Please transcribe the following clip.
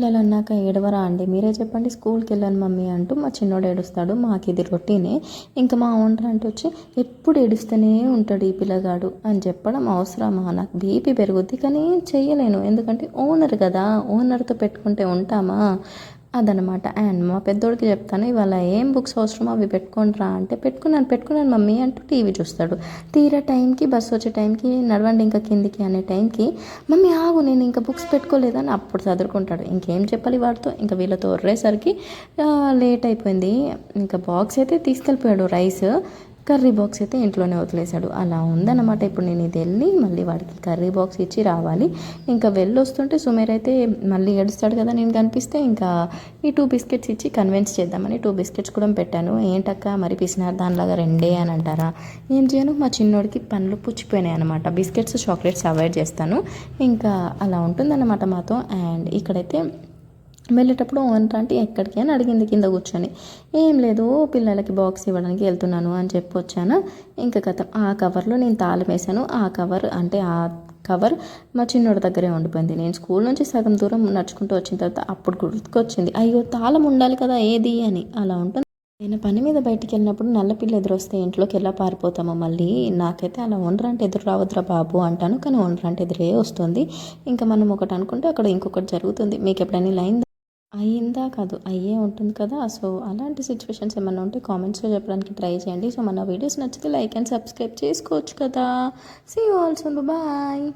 పిల్లలు అన్నాక ఏడవరా అండి? మీరే చెప్పండి స్కూల్కి వెళ్ళాను మమ్మీ అంటూ మా చిన్నోడు ఏడుస్తాడు మాకు ఇది రొటీనే. ఇంకా మా ఓనర్ అంటే వచ్చి ఎప్పుడు ఏడుస్తూనే ఉంటాడు ఈ పిల్లగాడు అని చెప్పడం అవసరమా? నాకు బీపీ పెరుగుద్ది కానీ చేయలేను ఎందుకంటే ఓనర్ కదా ఓనర్తో పెట్టుకుంటే ఉంటామా? అదనమాట. అండ్ మా పెద్దోడికి చెప్తాను ఇవాళ ఏం బుక్స్ అవసరమో అవి పెట్టుకోండిరా అంటే పెట్టుకున్నాను పెట్టుకున్నాను మమ్మీ అంటూ టీవీ చూస్తాడు. తీరా టైంకి బస్సు వచ్చే టైంకి నడవండి ఇంకా కిందికి అనే టైంకి మమ్మీ ఆగు నేను ఇంకా బుక్స్ పెట్టుకోలేదని అప్పుడు చదువుకుంటాడు ఇంకేం చెప్పాలి వాడితో? ఇంకా వీళ్ళతో వర్రేసరికి లేట్ అయిపోయింది. ఇంకా బాక్స్ అయితే తీసుకెళ్ళిపోయాడు రైస్. కర్రీ బాక్స్ అయితే ఇంట్లోనే వదిలేశాడు. అలా ఉందన్నమాట. ఇప్పుడు నేను ఇది వెళ్ళి మళ్ళీ వాడికి కర్రీ బాక్స్ ఇచ్చి రావాలి. ఇంకా వెళ్ళి వస్తుంటే సుమేర్ అయితే మళ్ళీ ఏడుస్తాడు కదా నేను కనిపిస్తే ఇంకా ఈ టూ బిస్కెట్స్ ఇచ్చి కన్విన్స్ చేద్దామని టూ బిస్కెట్స్ కూడా పెట్టాను. ఏంటక్క? మరి పిసినారు దానిలాగా రెండే అని అంటారా? ఏం చేయను? మా చిన్నోడికి పనులు పుచ్చిపోయినాయి అనమాట బిస్కెట్స్ చాక్లెట్స్ అవాయిడ్ చేస్తాను. ఇంకా అలా ఉంటుందన్నమాట మాతో. అండ్ ఇక్కడైతే వెళ్ళేటప్పుడు ఓనర్ అంటే ఎక్కడికి అని అడిగింది కింద కూర్చొని. ఏం లేదు పిల్లలకి బాక్స్ ఇవ్వడానికి వెళ్తున్నాను అని చెప్పి వచ్చాను. ఇంకా కథ ఆ కవర్లో నేను తాళం వేసాను ఆ కవర్ అంటే ఆ కవర్ మా చిన్నోడి దగ్గరే ఉండిపోయింది. నేను స్కూల్ నుంచి సగం దూరం నడుచుకుంటూ వచ్చిన తర్వాత అప్పుడు గుర్తుకొచ్చింది. అయ్యో తాళం ఉండాలి కదా ఏది? అని. అలా ఉంటుంది. నేను పని మీద బయటికి వెళ్ళినప్పుడు నల్ల పిల్ల ఎదురొస్తే ఇంట్లోకి ఎలా పారిపోతామో మళ్ళీ నాకైతే అలా ఒండ్రంటే ఎదురు రావద్దురా బాబు అంటాను. కానీ ఒండ్రంటే ఎదురే వస్తుంది ఇంకా మనం ఒకటి అనుకుంటే అక్కడ ఇంకొకటి జరుగుతుంది. మీకు ఎప్పుడైనా లైన్ అయ్యిందా కాదు అయ్యే ఉంటుంది కదా. సో అలాంటి సిచ్యువేషన్స్ ఏమైనా ఉంటే కామెంట్స్లో చెప్పడానికి ట్రై చేయండి. సో మన వీడియోస్ నచ్చితే లైక్ అండ్ సబ్స్క్రైబ్ చేసుకోవచ్చు కదా. See also bye